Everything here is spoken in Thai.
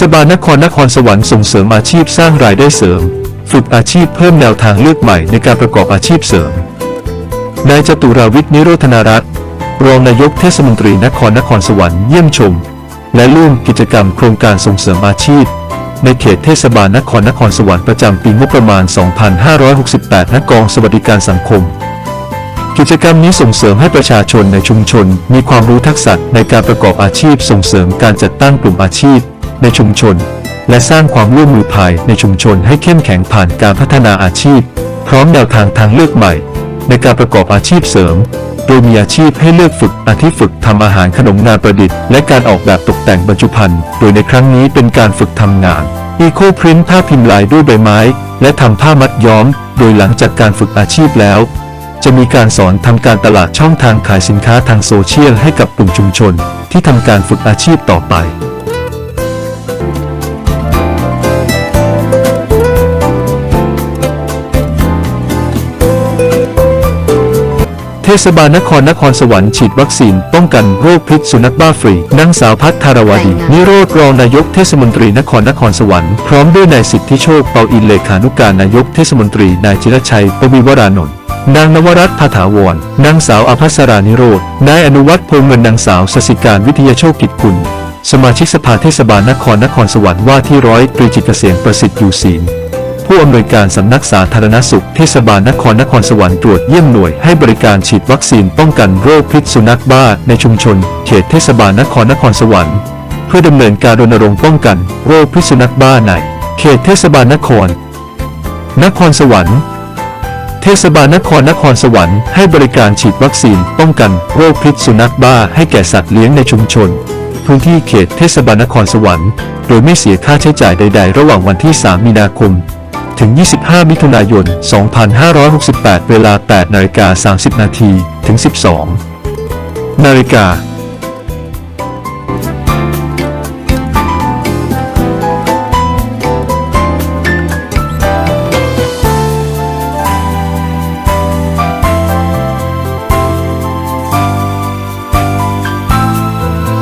ศบาลนครนครสวรรค์ส่งเสริมอาชีพสร้างรายได้เสริม ฝึกอาชีพเพิ่มแนวทางเลือกใหม่ในการประกอบอาชีพเสริม นายจตุราวิทย์นิโรธนารัตน์รองนายกเทศมนตรีนครนครสวรรค์เยี่ยมชม และร่วมกิจกรรมโครงการส่งเสริมอาชีพ ในเขตเทศบาลนครนครสวรรค์ประจำปีงบประมาณ 2568ณกองสวัสดิการสังคม กิจกรรมนี้ส่งเสริมให้ประชาชนในชุมชน มีความรู้ทักษะในการประกอบอาชีพส่งเสริมการจัดตั้งกลุ่มอาชีพ ในชุมชน และสร้างความร่วมมือภายในชุมชนให้เข้มแข็งผ่านการพัฒนาอาชีพ พร้อมแนวทางทางเลือกใหม่ ในการประกอบอาชีพเสริม โดยมีอาชีพให้เลือกฝึกอาทิฝึกทำอาหารขนมงานประดิษฐ์ และการออกแบบตกแต่งบรรจุภัณฑ์โดยในครั้งนี้เป็นการฝึกทำงานอีโคพรินท์ผ้าพิมพ์ลายด้วยใบไม้ และทำผ้ามัดย้อม โดยหลังจากการฝึกอาชีพแล้ว จะมีการสอนทำการตลาดช่องทางขายสินค้าทางโซเชียลให้กับกลุ่มชุมชน ที่ทำการฝึกอาชีพต่อไป ศบาลนครนครสวรรค์ฉีดวัคซีนป้องกันโรคพิษสุนัขบ้าฟรีนางสาวพัฒธารวดี นิโรธรองนายกเทศมนตรีนครนครสวรรค์พร้อมด้วยนายสิทธิโชคเปาอินเลขานุการนายกเทศมนตรีนายจิรชัยปวีวรานนท์นางนวรัตน์ภาถาวร นางสาวอภัสรานิโรธนายอนุวัฒน์พงเงินนางสาวสสิการวิทยาโชคกิจกุลสมาชิกสภาเทศบาลนครนครสวรรค์ว่าที่ร้อยตรีจิตเกษมประสิทธิ์อยู่ศีล ผู้อำนวยการสำนักสาธารณสุขเทศบาลนครนครสวรรค์ตรวจเยี่ยมหน่วยให้บริการฉีดวัคซีนป้องกันโรคพิษสุนัขบ้าในชุมชน เขตเทศบาลนครนครสวรรค์ เพื่อดำเนินการรณรงค์ป้องกันโรคพิษสุนัขบ้าในเขตเทศบาลนคร นครสวรรค์เทศบาลนครนครสวรรค์ให้บริการฉีดวัคซีนป้องกันโรคพิษสุนัขบ้าให้แก่สัตว์เลี้ยงในชุมชน พื้นที่เขตเทศบาลนครสวรรค์ โดยไม่เสียค่าใช้จ่ายใด ๆ ระหว่างวันที่ 3 มีนาคม ถึง 25 มิถุนายน 2568 เวลา 8 นาฬิกา 30 นาที ถึง 12 นาฬิกา